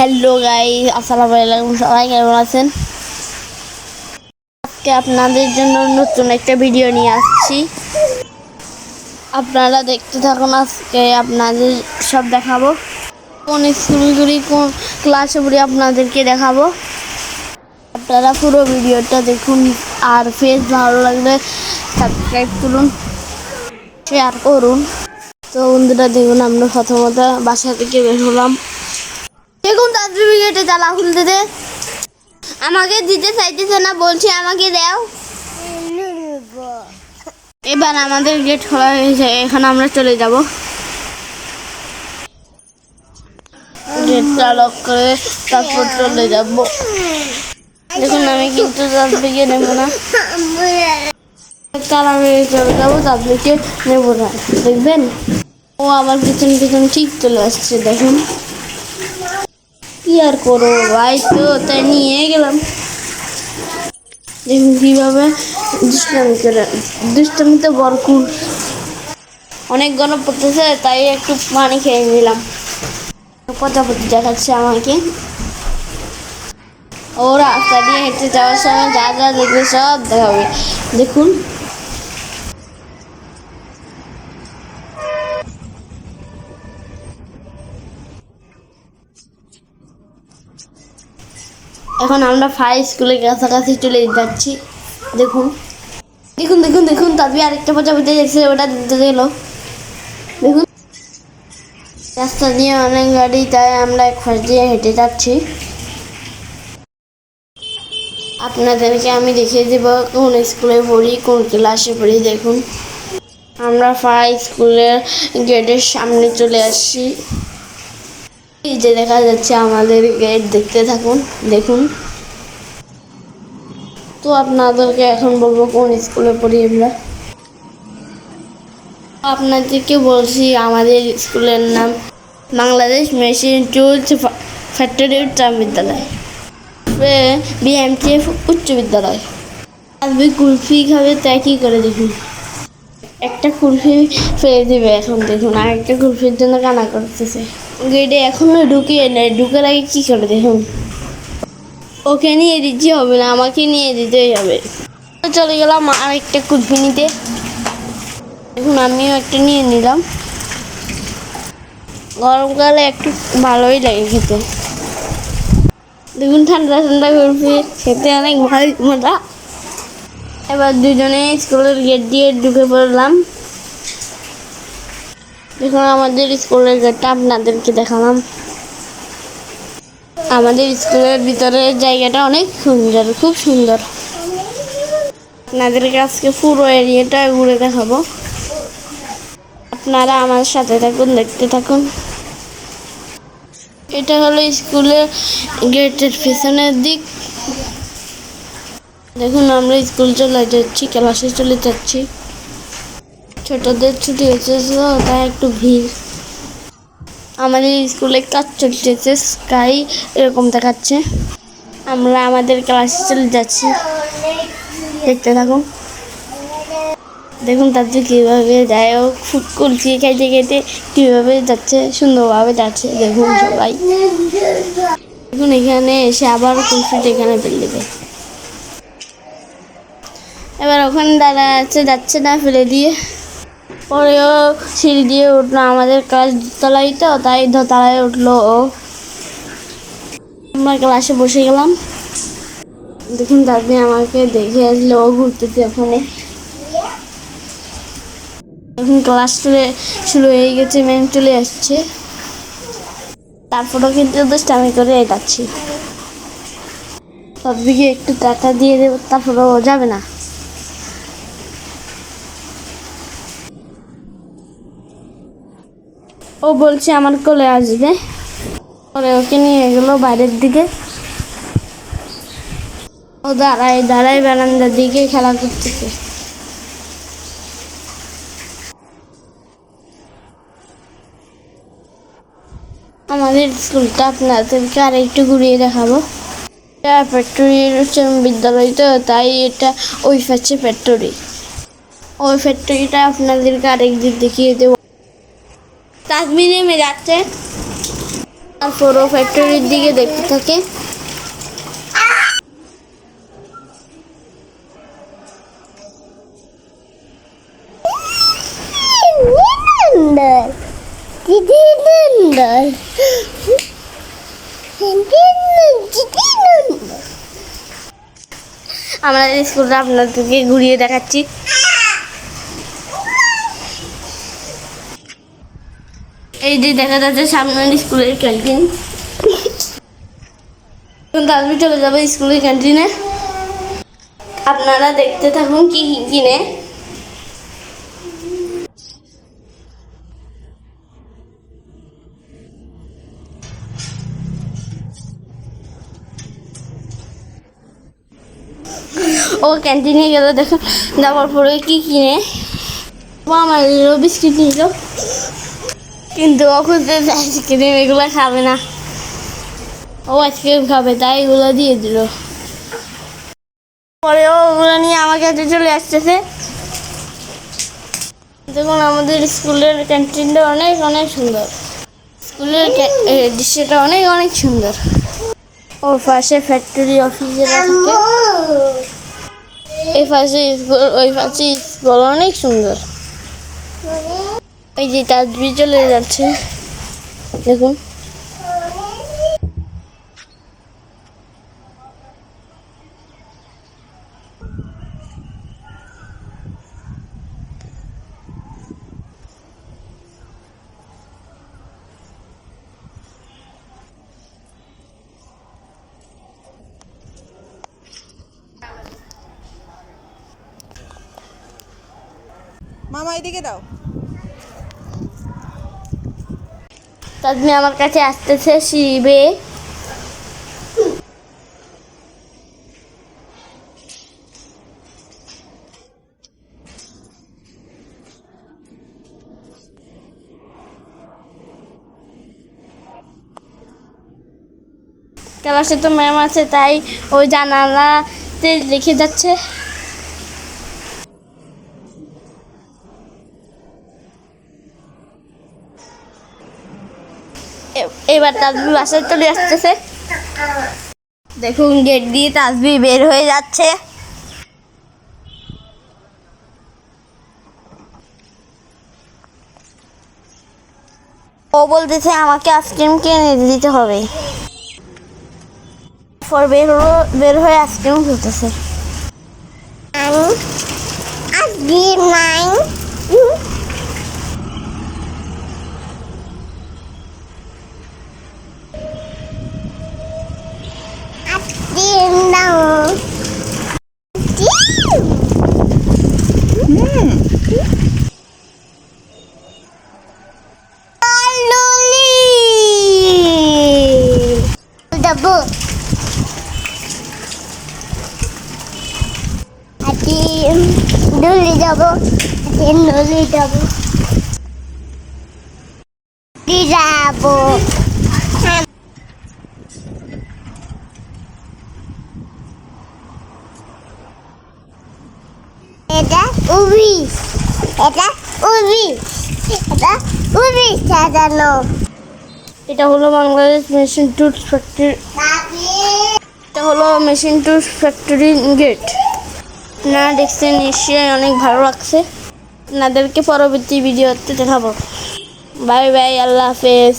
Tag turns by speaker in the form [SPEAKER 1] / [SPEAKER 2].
[SPEAKER 1] Hello guy আসসালামু আলাইকুম। সবাই কেমন আছেন? আজকে আপনাদের জন্য নতুন একটা ভিডিও নিয়ে আসছি। আপনারা দেখতে থাকুন, আজকে আপনাদের সব দেখাবো। কোন স্কুলগুলি কোন ক্লাসে পড়ি আপনাদেরকে দেখাবো? আপনারা পুরো ভিডিওটা দেখুন আর ফেস ভালো লাগলে সাবস্ক্রাইব করুন শেয়ার করুন। তো বন্ধুরা, দেখুন, আমরা প্রথমত বাসা থেকে বের হলাম। সার্টিফিকেটে তালা খুলতে দে আমাকে দিতে চাইতেছে না, বলছি আমাকে দাও। এবার আমাদের গেট খোলা হয়েছে, এখন আমরা চলে যাব। গেটটা লক করে তারপর চলে যাব। দেখুন, আমি কিন্তু সার্টিফিকেট নেব না। তারা আমি চলে যাব তাদেরকে নেব না। দেখবেন? ও আমার পিছন পিছন ঠিক চলে আসছে, দেখুন। কি আর করব? ভাই তো তাই নিয়ে গেলাম। দেখুন কীভাবে দুষ্টামি করে দুষ্টামি তো ভরপুর। অনেক গরম পড়তেছে তাই একটু পানি খেয়ে নিলাম। প্রজাপতি দেখাচ্ছে আমাকে। ও রাস্তা দিয়ে হেঁটে যাওয়ার সময় যা যা দেখবে সব দেখাবে। দেখুন। এখন আমরা ফাই স্কুলের কাছাকাছি চলে যাচ্ছি। দেখুন। দেখুন দেখুন দেখুন তারপরে আরেকটা পচা প্রজাপতি দেখছে ওটা দিতে গেল। দেখুন। রাস্তা দিয়ে অনেক গাড়ি, তাই আমরা এক দিয়ে হেঁটে যাচ্ছি। আপনাদেরকে আমি দেখিয়ে দেব কোন স্কুলে পড়ি, কোন ক্লাসে পড়ি, দেখুন। আমরা ফাই স্কুলের গেটের সামনে চলে আসছি। এই যে দেখা যাচ্ছে আমাদের গেট দেখতে থাকুন, দেখুন। তো আপনাদেরকে এখন বলব কোন স্কুলে পড়ি আমরা? আপনাদেরকে বলছি আমাদের স্কুলের নাম বাংলাদেশ মেশিন টুলস ফ্যাক্টরি উচ্চ বিদ্যালয়। বিএমটিএফ উচ্চ বিদ্যালয়। আজকে কুলফি খাবে, তাই কী করে দেখুন? একটা কুলফি ফেলে দিবে এখন, দেখুন। আর একটা কুলফির জন্য কানা করতেছে। গেটে এখনও ঢুকিয়ে নেয় ঢুকার আগে কী করে দেখুন? ওকে নিয়ে দিতে হবে না, আমাকে নিয়ে দিতেই হবে। চলে গেলাম আর একটা কুলফি নিতে দেখুন, আমিও একটা নিয়ে নিলাম। গরমকালে একটু ভালোই লাগে খেতে। দেখুন, ঠান্ডা ঠান্ডা কুলফি খেতে অনেক ভালো মজা। এবার দুজনে স্কুলের গেট দিয়ে ঢুকে পড়লাম। দেখুন আমাদের স্কুলের গেটটা আপনাদেরকে দেখালাম। আমাদের স্কুলের ভিতরে জায়গাটা অনেক সুন্দর, খুব সুন্দর। আপনাদেরকে আজকে পুরো এরিয়াটা ঘুরে দেখাবো। আপনারা আমার সাথে থাকুন, দেখতে থাকুন। এটা হলো স্কুলের গেটের পেছনের দিক। দেখুন, আমরা স্কুল চলে যাচ্ছি, ক্লাসে চলে যাচ্ছি। ছোটদের ছুটি হয়েছে তাই একটু ভিড়। আমাদের স্কুলে কাজ চলতেছে, স্কাই এরকম দেখাচ্ছে। আমরা আমাদের ক্লাসে চলে যাচ্ছি। দেখতে থাকুন দেখুন তাদের কীভাবে যায়, ও কুলফি খাইতে খাইতে কীভাবে যাচ্ছে, সুন্দরভাবে যাচ্ছে। দেখুন সবাই। দেখুন এখানে এসে আবার কুলফিটা এখানে ফেলে দেবে। এবার ওখানে দাঁড়া আছে, যাচ্ছে না ফেলে দিয়ে। পরেও সিঁড়ি দিয়ে উঠল আমাদের ক্লাস দোতলায় তো, তাই দোতলায় উঠল ও। আমরা ক্লাসে বসে গেলাম। দেখুন, দাদি আমাকে দেখে আসলে ও ঘুরতেছে ওখানে। এখন ক্লাস চলে শুরু হয়ে গেছে, ম্যাম চলে আসছে। তারপরেও কিন্তু দুষ্টামি করে যাচ্ছি সবদিকে একটু টাকা দিয়ে দেবো তারপরে ও যাবে না। ও বলছে আমার কোলে আসবে। পরে ওকে নিয়ে গেলো বাইরের দিকে। ও দাঁড়ায় দাঁড়ায় বারান্দার দিকে খেলা করতেছে। আমাদের স্কুলটা আপনাদেরকে আর একটু ঘুরিয়ে দেখাবো। এটা উচ্চ বিদ্যালয় তো, তাই এটা ওই পাচ্ছে ফ্যাক্টরি ওই ফ্যাক্টরিটা আপনাদেরকে আরেকদিন দেখিয়ে দেবো। তাজমি নেমে যাচ্ছে তারপর ও ফ্যাক্টরির দিকে দেখতে থাকে। আমরা স্কুলটা আপনাদেরকে ঘুরিয়ে দেখাচ্ছি। এই যে দেখা যাচ্ছে সামনের স্কুলের ক্যান্টিন। তারপরে চলে যাবে স্কুলের ক্যান্টিনে। আপনারা দেখতে থাকুন কি কি কিনে। ও ক্যান্টিনে গেলে, দেখো, যাওয়ার পরে কি কিনে। আমার বিস্কিট নিল কিন্তু আইসক্রিম এগুলো খাবে না। ও আইসক্রিম খাবে, তাই এগুলো দিয়ে দিল। পরে ও ওগুলো নিয়ে আমার কাছে চলে আসতেছে। দেখুন, আমাদের স্কুলের ক্যান্টিনটা অনেক অনেক সুন্দর। স্কুলের দৃশ্যটা অনেক অনেক সুন্দর। ওর পাশে ফ্যাক্টরি অফিসেরা থাকে এই পাশে স্কুল, ওই পাশে স্কুল অনেক সুন্দর। ওই যে তাজবি চলে যাচ্ছে। দেখুন।
[SPEAKER 2] মামা এদিকে দাও।
[SPEAKER 1] তাজমি আমার কাছে আসতেছে শিবে। ক্লাসে তো ম্যাম আছে তাই ওই জানালাতে লিখে যাচ্ছে। এবার তাজবি বাসায় চলে আসতেছে। দেখুন গেট দিয়ে তাজবি বের হয়ে যাচ্ছে। ও বলতেছে, আমাকে আইসক্রিম কিনে দিতে হবে। পর বের হলো, বের হয়ে আইসক্রিম খেতেছে
[SPEAKER 3] Asbi nine. Asbi dulu double. Ati dulu double. Di double. এটা উবি এটা উবি এটা উবি সাজানো
[SPEAKER 1] এটা হলো বাংলাদেশ মেশিন টুলস ফ্যাক্টরি এটা হলো মেশিন টুলস ফ্যাক্টরি গেট না দেখছেন নিশ্চয়ই অনেক ভালো লাগছে। আপনাদেরকে পরবর্তী ভিডিওতে দেখাবো। বাই বাই আল্লাহ হাফেজ।